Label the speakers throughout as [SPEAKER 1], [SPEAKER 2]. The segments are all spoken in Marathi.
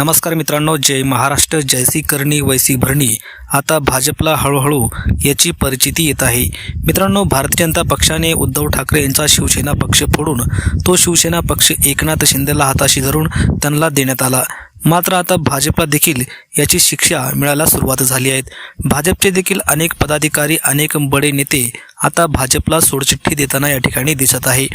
[SPEAKER 1] नमस्कार मित्रांनो जय महाराष्ट्र जयसी करणी वैसी भरणी. आता भाजपला हळूहळू याची परिचिती येत आहे. मित्रांनो भारतीय जनता पक्षाने उद्धव ठाकरे यांचा शिवसेना पक्ष फोडून तो शिवसेना पक्ष एकनाथ शिंदेला हाताशी धरून त्यांना देण्यात आला. मात्र आता भाजपला देखील याची शिक्षा मिळायला सुरुवात झाली आहे. भाजपचे देखील अनेक पदाधिकारी अनेक बडे नेते आता भाजपला सोडचिठ्ठी देताना या ठिकाणी दिसत आहे.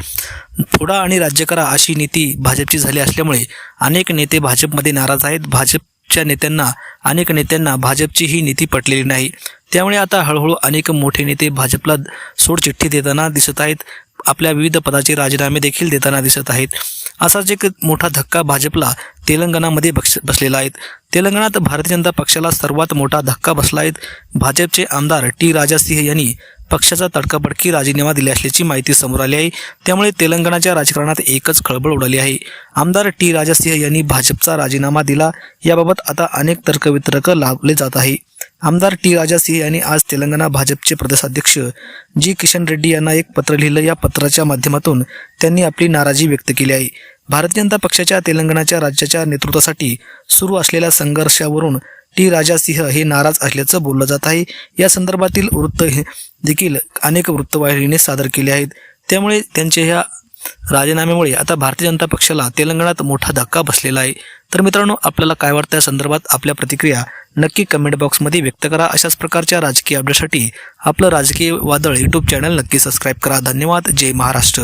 [SPEAKER 1] थोडा आणि राज्य करा अशी नीती भाजपची झाली असल्यामुळे अनेक नेते भाजपमध्ये नाराज आहेत. भाजपच्या नेत्यांना अनेक नेत्यांना भाजपची ही नीती पटलेली नाही. त्यामुळे आता हळूहळू अनेक मोठे नेते भाजपला सोडचिठ्ठी देताना दिसत आहेत. आपल्या विविध पदाचे राजीनामे देखील देताना दिसत आहेत. असाच एक मोठा धक्का भाजपला तेलंगणामध्ये बक्ष बसलेला आहे तेलंगणात भारतीय जनता पक्षाला सर्वात मोठा धक्का बसला आहे भाजपचे आमदार टी. राजासिंह यांनी पक्षाचा तडकाबडकी राजीनामा दिला असल्याची माहिती समोर आली आहे. त्यामुळे तेलंगणाच्या राजकारणात एकच खळबळ उडाली आहे. आमदार टी. राजासिंह यांनी भाजपचा राजीनामा दिला. याबाबत आता अनेक तर्कवितर्क लावले जात आहे. आमदार टी राजासिंह यांनी आज तेलंगणा भाजपचे प्रदेशाध्यक्ष जी किशन रेड्डी यांना एक पत्र लिहिलं. या पत्राच्या माध्यमातून त्यांनी आपली नाराजी व्यक्त केली आहे. भारतीय जनता पक्षाच्या तेलंगणाच्या राज्याच्या नेतृत्वासाठी सुरू असलेल्या संघर्षावरून टी राजा सिंह हे नाराज असल्याचं बोललं जात आहे. या संदर्भातील वृत्त हे देखील अनेक वृत्तवाहिनीने सादर केले आहेत. त्यामुळे त्यांच्या ह्या राजीनाम्यामुळे आता भारतीय जनता पक्षाला तेलंगणात मोठा धक्का बसलेला आहे. तर मित्रांनो आपल्याला काय वाटतं या संदर्भात? आपल्या प्रतिक्रिया नक्की कमेंट बॉक्समध्ये व्यक्त करा. अशाच प्रकारच्या राजकीय अपडेटसाठी आपलं राजकीय वादळ यूट्यूब चॅनल नक्की सबस्क्राईब करा. धन्यवाद. जय महाराष्ट्र.